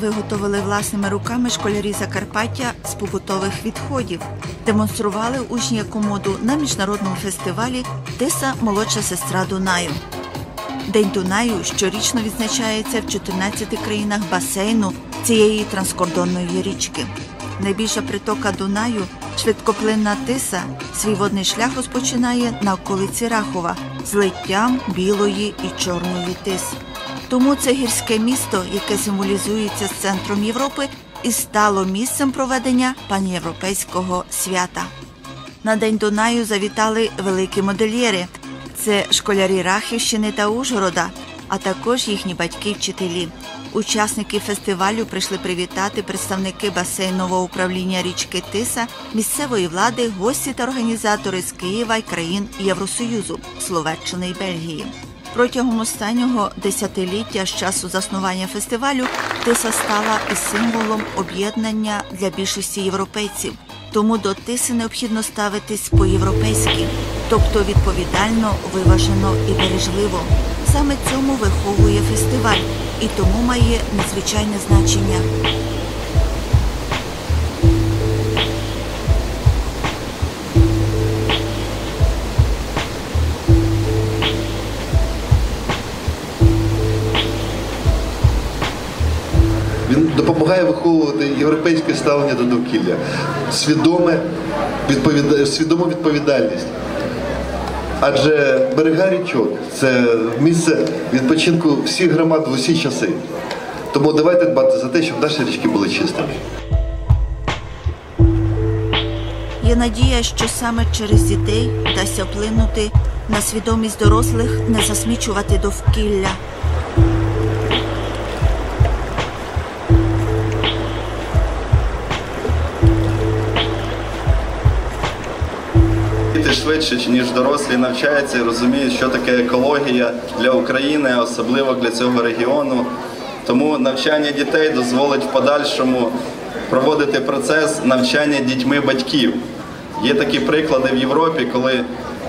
Виготовили власними руками школярі Закарпаття з побутових відходів. Демонстрували учні екомоду на міжнародному фестивалі Тиса молодша сестра Дунаю. День Дунаю щорічно відзначається в 14 країнах басейну цієї транскордонної річки. Найбільша притока Дунаю, швидкоплинна тиса, свій водний шлях розпочинає на околиці Рахова з литтям білої і чорної тис. Тому це гірське місто, яке символізується з центром Європи, і стало місцем проведення панєвропейського свята. На день Дунаю завітали великі модельєри. Це школярі Рахівщини та Ужгорода, а також їхні батьки-вчителі. Учасники фестивалю прийшли привітати представники басейнового управління річки Тиса, місцевої влади, гості та організатори з Києва й країн Євросоюзу, Словаччини й Бельгії. Протягом останнього десятиліття з часу заснування фестивалю Тиса стала і символом об'єднання для більшості європейців. Тому до тиси необхідно ставитись по-європейськи, тобто відповідально, виважено і бережливо. Саме цьому виховує фестиваль і тому має надзвичайне значення. Допомагає виховувати європейське ставлення до довкілля, свідоме відповіда... свідому відповідальність. Адже берега річок це місце відпочинку всіх громад в усі часи. Тому давайте дбати за те, щоб наші річки були чистими. Є надія, що саме через дітей вдасться вплинути на свідомість дорослих не засмічувати довкілля. Швидше, ніж дорослі навчаються і розуміють, що таке екологія для України, особливо для цього регіону. Тому навчання дітей дозволить в подальшому проводити процес навчання дітьми батьків. Є такі приклади в Європі, коли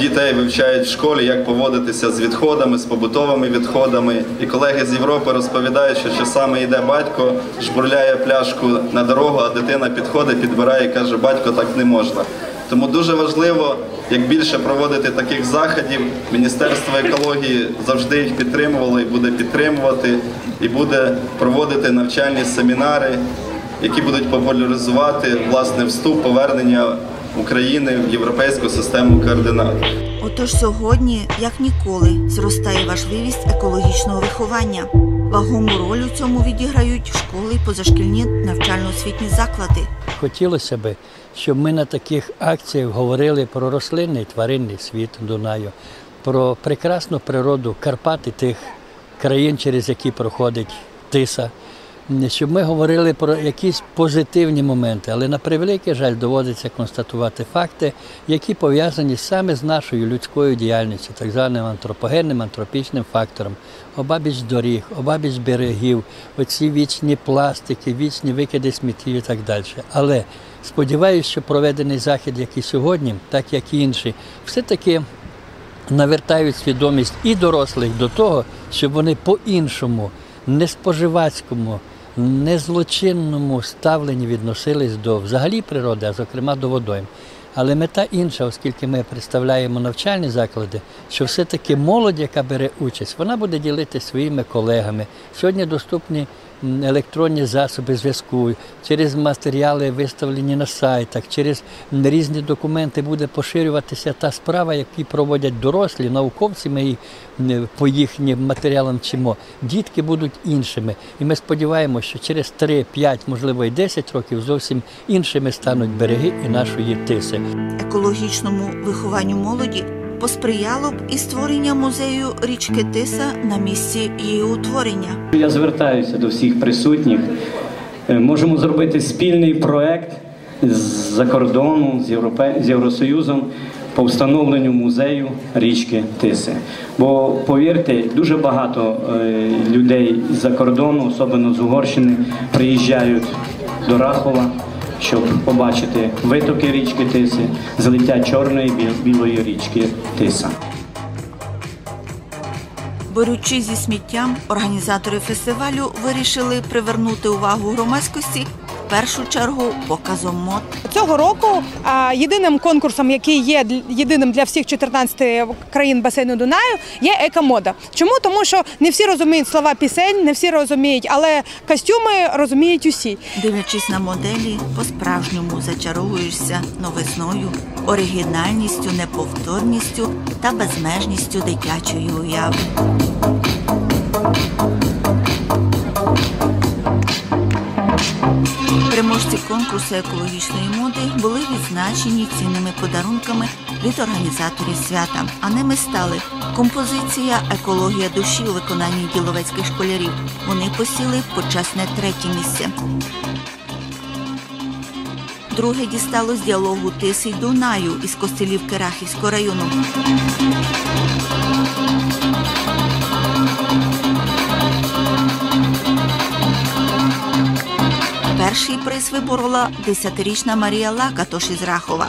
дітей вивчають в школі, як поводитися з відходами, з побутовими відходами. І колеги з Європи розповідають, що часами йде батько, жбурляє пляшку на дорогу, а дитина підходить, підбирає і каже, батько, так не можна. Тому дуже важливо, як більше проводити таких заходів. Міністерство екології завжди їх підтримувало і буде підтримувати, і буде проводити навчальні семінари, які будуть популяризувати власне вступ повернення України в європейську систему координат. Отож сьогодні, як ніколи, зростає важливість екологічного виховання. Вагому роль у цьому відіграють школи й позашкільні навчально-освітні заклади. Хотілося б, щоб ми на таких акціях говорили про рослинний тваринний світ Дунаю, про прекрасну природу Карпати тих країн, через які проходить тиса. Щоб ми говорили про якісь позитивні моменти, але на превеликий жаль доводиться констатувати факти, які пов'язані саме з нашою людською діяльністю, так званим антропогенним, антропічним фактором, обабіч доріг, обабіч берегів, оці вічні пластики, вічні викиди сміттів і так далі. Але сподіваюся, що проведений захід, як і сьогодні, так як і інші, все-таки навертають свідомість і дорослих до того, щоб вони по-іншому, не споживацькому, не злочинному ставленні відносились до взагалі природи, а зокрема до водойм. Але мета інша, оскільки ми представляємо навчальні заклади, що все-таки молодь, яка бере участь, вона буде ділитися своїми колегами. Сьогодні доступні електронні засоби зв'язку, через матеріали, виставлені на сайтах, через різні документи буде поширюватися та справа, яку проводять дорослі, науковці. Ми по їхнім матеріалам вчимо. Дітки будуть іншими. І ми сподіваємося, що через 3, 5, можливо, і 10 років зовсім іншими стануть береги і нашої тиси. Екологічному вихованню молоді посприяло б і створення музею річки Тиса на місці її утворення. Я звертаюся до всіх присутніх. Е, Можемо зробити спільний проект з-за кордону, з, Європе... з Євросоюзом по встановленню музею річки Тиси. Бо повірте, дуже багато е, людей з-за кордону, особливо з Угорщини, приїжджають до Рахова, щоб побачити витоки річки Тиси, злиття чорної білої річки Тиса. Борючись зі сміттям, організатори фестивалю вирішили привернути увагу громадськості першу чергу показом мод Цього року єдиним конкурсом, який є єдиним для всіх 14 країн басейну Дунаю, є екомода. Чому? Тому що не всі розуміють слова пісень, не всі розуміють, але костюми розуміють усі. Дивлячись на моделі, по-справжньому зачаровуєшся новизною, оригінальністю, неповторністю та безмежністю дитячої уяви. Конкурсу екологічної моди були відзначені цінними подарунками від організаторів свята. А ними стали композиція Екологія душі у виконанні діловецьких школярів. Вони посіли почесне третє місце. Друге дісталось діалогу Тиси й Дунаю із Костелівки Рахівського району. Перший приз виборола 10-річна Марія Лакатош із Рахова.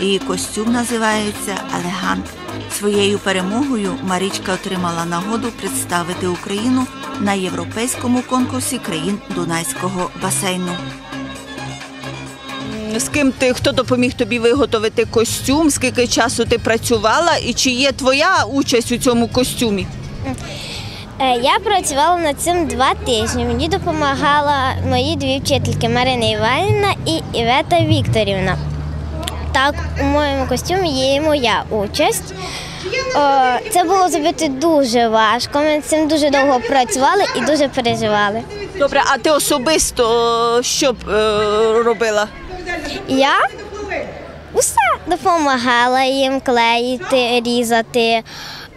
Її костюм називається Елегант. Своєю перемогою Марічка отримала нагоду представити Україну на європейському конкурсі країн Дунайського басейну. З ким ти хто допоміг тобі виготовити костюм? Скільки часу ти працювала, і чи є твоя участь у цьому костюмі? Е, Я працювала над цим два тижні. Мені допомагала мої дві вчительки Марина Іванівна і Івета Вікторівна. Так, у моєму костюмі є і моя участь. Це було зробити дуже важко. Ми над цим дуже довго працювали і дуже переживали. Добре, а ти особисто що б, е, робила? Я усе допомагала їм клеїти, різати.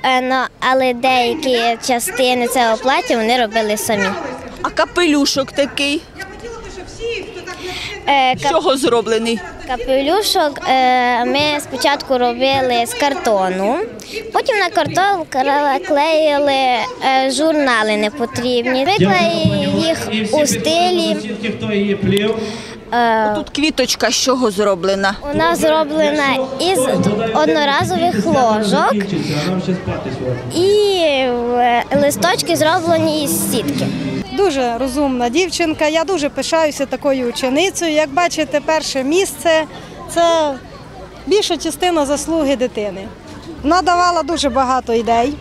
Е, ну, але деякі частини цього плаття вони робили самі. А капелюшок такий, Е, з кап- чого зроблений? Капелюшок е, ми спочатку робили з картону, потім на картон клеїли е, журнали непотрібні. Приклеїли їх у стилі. Е, Тут квіточка з чого зроблена? Вона зроблена із одноразових ложок і е, листочки зроблені із сітки. Дуже розумна дівчинка. Я дуже пишаюся такою ученицею. Як бачите, перше місце це більша частина заслуги дитини. Вона давала дуже багато ідей.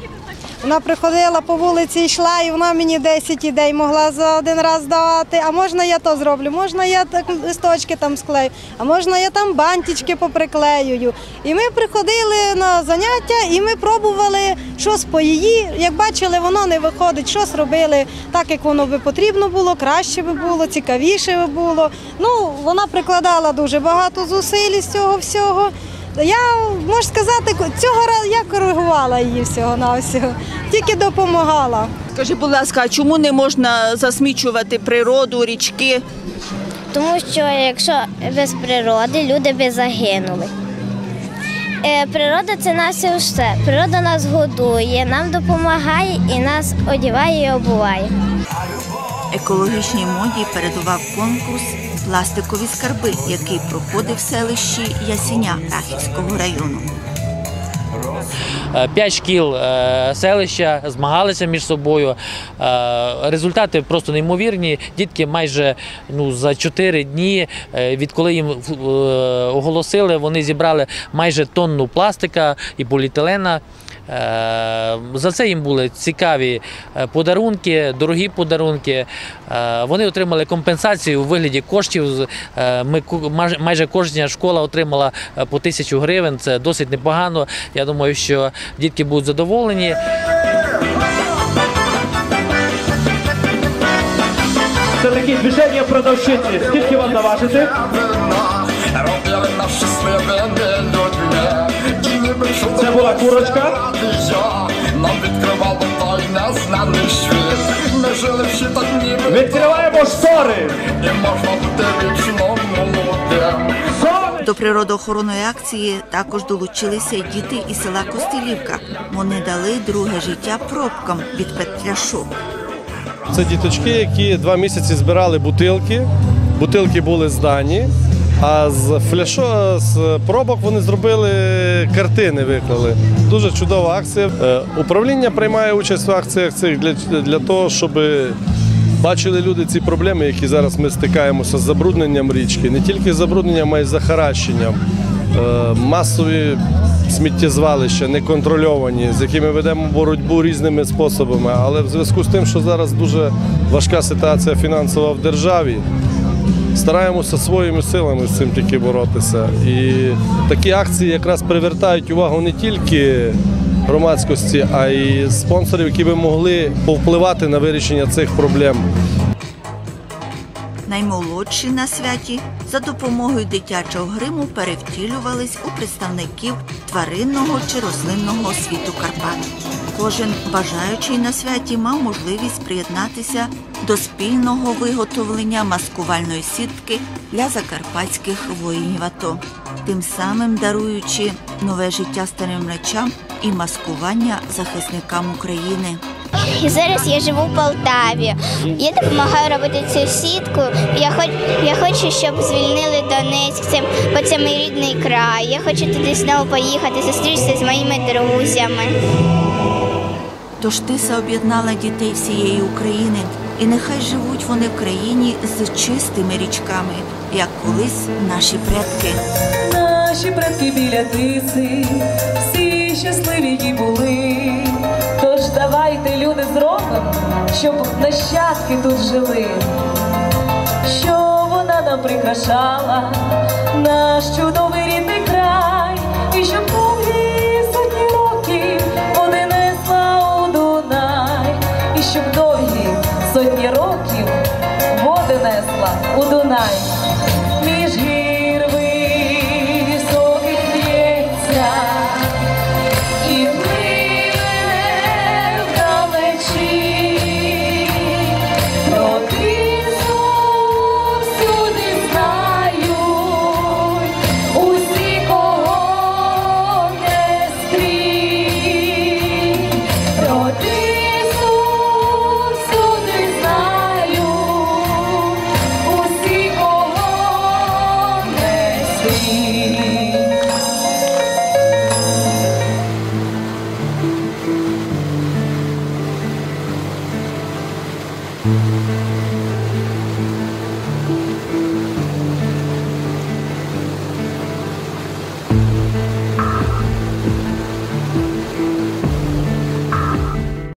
Вона приходила по вулиці, йшла, і вона мені 10 ідей могла за один раз давати. А можна я то зроблю, можна я так листочки там склею, а можна я там бантички поприклеюю. І ми приходили на заняття і ми пробували щось по її. Як бачили, воно не виходить, щось робили так, як воно би потрібно було, краще би було, цікавіше би було. Ну, вона прикладала дуже багато зусиль з цього всього. Я можу сказати, цього разу я коригувала її всього на всього, тільки допомагала. Скажи, будь ласка, а чому не можна засмічувати природу, річки? Тому що якщо без природи люди би загинули. Е, Природа це наше все. Природа нас годує, нам допомагає і нас одіває і обуває. Екологічній моді передував конкурс Пластикові скарби, який проходив в селищі Ясіня Рахівського району. Е, П'ять шкіл е, селища змагалися між собою. Е, Результати просто неймовірні. Дітки майже ну, за 4 дні, відколи їм оголосили, вони зібрали майже тонну пластика і поліетилена. Е, За це їм були цікаві е, подарунки, дорогі подарунки. Е, Вони отримали компенсацію у вигляді коштів. Ми ку- майже кожна школа отримала по тисячу гривень. Це досить непогано. Я думаю, що дітки будуть задоволені. Це такі движення продавщиці. Скільки вам наважити? Це була курочка. Нам відкривало той незнаний світ Ми жили всі так ніби Відкриваємо штори. І можна бути вічно молодим До природоохоронної акції також долучилися й діти із села Костелівка. Вони дали друге життя пробкам від Петряшок. Це діточки, які два місяці збирали бутилки. Бутилки були здані. А з фляшо з пробок вони зробили картини виклали. Дуже чудова акція. Е, Управління приймає участь в акціях цих для, для того, щоб бачили люди ці проблеми, які зараз ми стикаємося з забрудненням річки, не тільки забрудненням, а й захаращенням. Е, Масові сміттєзвалища неконтрольовані, з якими ведемо боротьбу різними способами. Але в зв'язку з тим, що зараз дуже важка ситуація фінансова в державі, стараємося своїми силами з цим тільки боротися. І такі акції якраз привертають увагу не тільки громадськості, а й спонсорів, які би могли повпливати на вирішення цих проблем. Наймолодші на святі за допомогою дитячого гриму перевтілювались у представників тваринного чи рослинного світу Карпат. Кожен бажаючий на святі мав можливість приєднатися до спільного виготовлення маскувальної сітки для закарпатських воїнів АТО, тим самим даруючи нове життя старим речам і маскування захисникам України. І зараз я живу в Полтаві. Я допомагаю робити цю сітку. Я хоч я хочу, щоб звільнили Донецьк. Це бо це мій рідний край. Я хочу туди знову поїхати, зустрітися з моїми друзями. Тож тиса об'єднала дітей всієї України, і нехай живуть вони в країні з чистими річками, як колись наші предки. Наші предки біля тиси, всі щасливі й були. Тож давайте, люди, зробимо, щоб нащадки тут жили, щоб вона нам прикрашала наш чудовий рідний край, і щоб довгі у